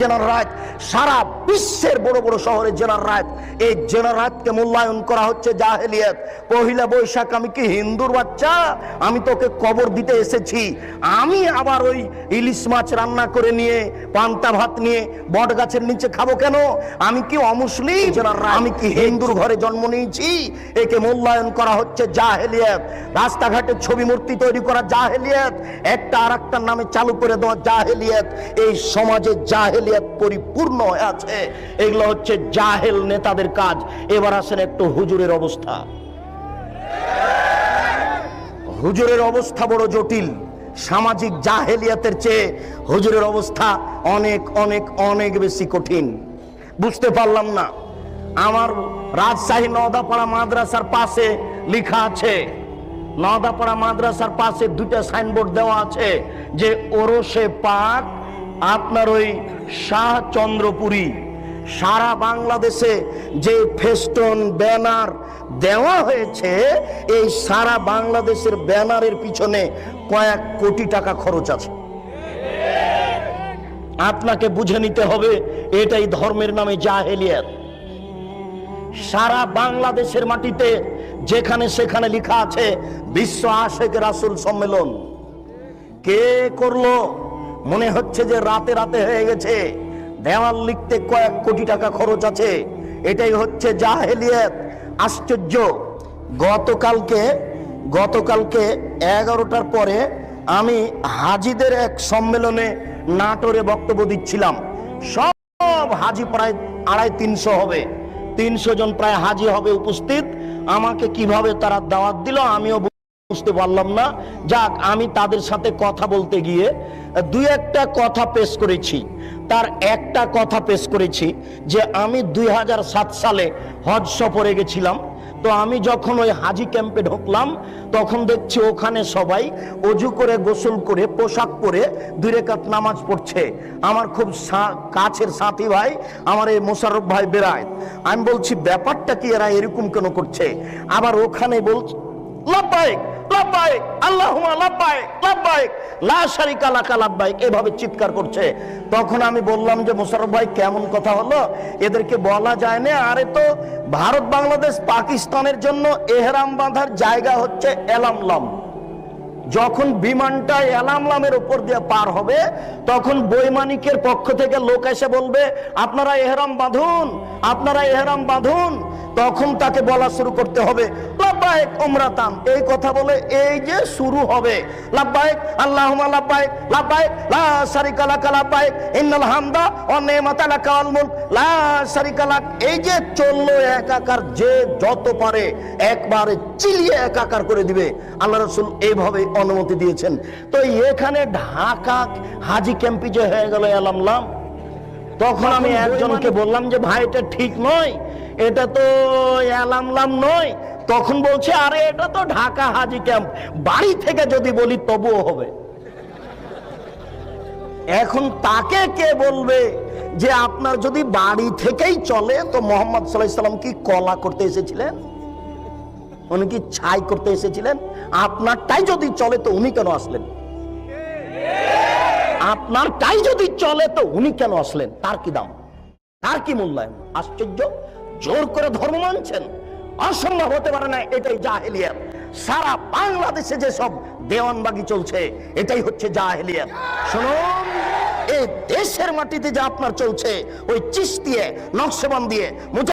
জেনার রাত সারা বিশ্বের বড় বড় শহরে জেনার রাত এই জেনার রাতকে মূল্যায়ন করা হচ্ছে জাহেলিয়াত। পহিলা বৈশাখ, আমি কি হিন্দুর বাচ্চা? আমি তোকে কবর দিতে এসেছি। আমি আবার ওই ইলিশ মাছ রান্না করে নিয়ে, পান্তা ভাত নিয়ে বট গাছের নিচে খাব কেন? আমি কি অমুসলিম? জেলার আমি কি হিন্দুর ঘরে জন্ম নিয়েছি? একে মূল্যায়ন করা হচ্ছে জাহেলিয়াত। রাস্তাঘাটে ছবি মূর্তি তৈরি করা জাহেলিয়াত। একটা আর নামে চালু করে দেওয়া জাহেলিয়াত। এই সমাজে জাহেলিয়াত পরিপূর্ণ হয়ে আছে। এগুলো হচ্ছে জাহেল নেতাদের কাজ। এবার আসেন একটু হুজুরের অবস্থা। হুজুরের অবস্থা বড় জটিল। সামাজিক জাহেলিয়াতের চেয়ে হুজুরের অবস্থা অনেক অনেক অনেক বেশি কঠিন। বুঝতে পারলাম না। আমার রাজশাহী নওদাপাড়া মাদ্রাসার পাশে লেখা আছে, নওদাপাড়া মাদ্রাসার পাশে দুইটা সাইনবোর্ড দেওয়া আছে যে ওরসে পাক আপনার ওই শাহ চন্দ্রপুরী, সারা বাংলাদেশে যে ফেস্টন ব্যানার দেওয়া হয়েছে, এই সারা বাংলাদেশের ব্যানারের পিছনে কয়েক কোটি টাকা খরচ আছে। আপনাকে বুঝে নিতে হবে, এটাই ধর্মের নামে জাহেলিয়াত। সারা বাংলাদেশের মাটিতে যেখানে সেখানে লেখা আছে, বিশ্ব আশেক রাসুল সম্মেলন। কে করল? মনে হচ্ছে যে রাতে রাতে হয়ে গেছে। দেওয়াল লিখতে কয়েক কোটি টাকা খরচ আছে। এটাই হচ্ছে জাহেলিয়াত। আশ্চর্য। গতকালকে গতকালকে এগারোটার পরে আমি হাজিদের এক সম্মেলনে নাটোরে বক্তব্য দিচ্ছিলাম। সব হাজি প্রায় আড়াই তিনশো হবে। তিনশো জন প্রায় হাজি হবে উপস্থিত। আমাকে কীভাবে তারা দাওয়াত দিল, আমিও বুঝতে পারলাম না। যাক, আমি তাদের সাথে কথা বলতে গিয়ে, দুই একটা কথা পেশ করেছি। তার একটা কথা পেশ করেছি যে আমি দুই হাজার সাত সালে হজ সফরে গেছিলাম। তো আমি যখন ওই হাজি ক্যাম্পে ঢুকলাম, তখন দেখছি ওখানে সবাই অজু করে, গোসল করে, পোশাক পরে দুই রেখাত নামাজ পড়ছে। আমার খুব কাছের সাথী ভাই, আমার এই মোশারফ ভাই বেড়ায়। আমি বলছি, ব্যাপারটা কি এরা এরকম কেন করছে? আবার ওখানে বলছে পাকিস্তানের জন্য এহরাম বাঁধার জায়গা হচ্ছে যখন বিমানটা এলামলামের উপর দিয়ে পার হবে, তখন বৈমানিকের পক্ষ থেকে লোক এসে বলবে, আপনারা এহরাম বাঁধুন, আপনারা এহরাম বাঁধুন। তখন তাকে বলা শুরু করতে হবে। উমরাতান এই কথা বলে এই যে শুরু হবে। আল্লাহুম্মা লাব্বাইক লাব্বাইক লা লাব্বাইক ইন্নাল হামদা লা এই যে চলল একাকার যে যত পারে একবারে চিলিয়ে একাকার করে দিবে। আল্লাহ রসুল এইভাবে অনুমতি দিয়েছেন। তো এখানে ঢাকা হাজি ক্যাম্পি যে হয়ে গেল এলামলাম তখন আমি একজনকে বললাম যে, ভাই, এটা ঠিক নয়। এটা তো এলামলাম নয়। তখন বলছে, আরে, এটা তো ঢাকা হাজি ক্যাম্প। বাড়ি থেকে যদি বলি, তবুও হবে। এখন তাকে কে বলবে যে, আপনার যদি বাড়ি থেকেই চলে, তো মোহাম্মদ সাল্লাম কি কলা করতে এসেছিলেন? উনি কি ছাই করতে এসেছিলেন? আপনারটাই যদি চলে, তো উনি কেন আসলেন? আপনারটাই যদি চলে, তো উনি কেন আসলেন? তার কি দাম? তার কি মূল্যায়ন? আশ্চর্য! জোর করে ধর্ম মানছেন? অসম্ভব হতে পারে না, এটাই জাহেলিয়াত। সারা বাংলাদেশে যে সব দেওয়ানবাগি চলছে, এটাই হচ্ছে জাহেলিয়াত। শুনুন, এই দেশের মাটিতে যা আপনার চলছে, ওই চিস দিয়ে, নকশবান দিয়ে